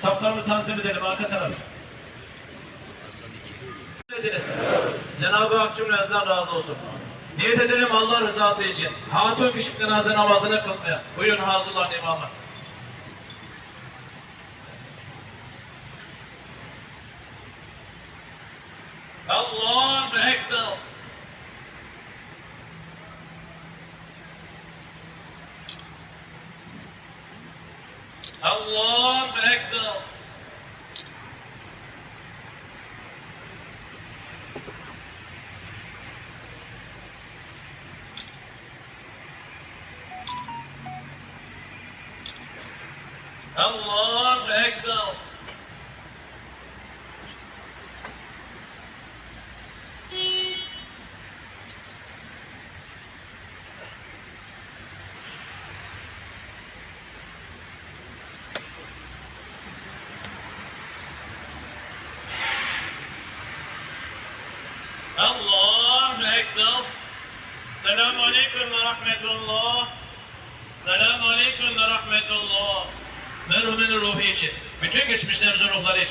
Saflarımızı tanzim edelim arka taraf. Ediniz. Cenab-ı Hak cümlenizden razı olsun. Niyet edelim Allah rızası için. Hatun kişi cenaze namazını kılmaya. Buyurun hazırlan imamı. Allahu Ekber. Allahu Ekber. Allahu Ekber. Allahu Ekber. Selamun Aleyküm ve Rahmetullah. Selamun Aleyküm ve Rahmetullah. Merhumenin ruhu için, bütün geçmişlerimizin ruhları için.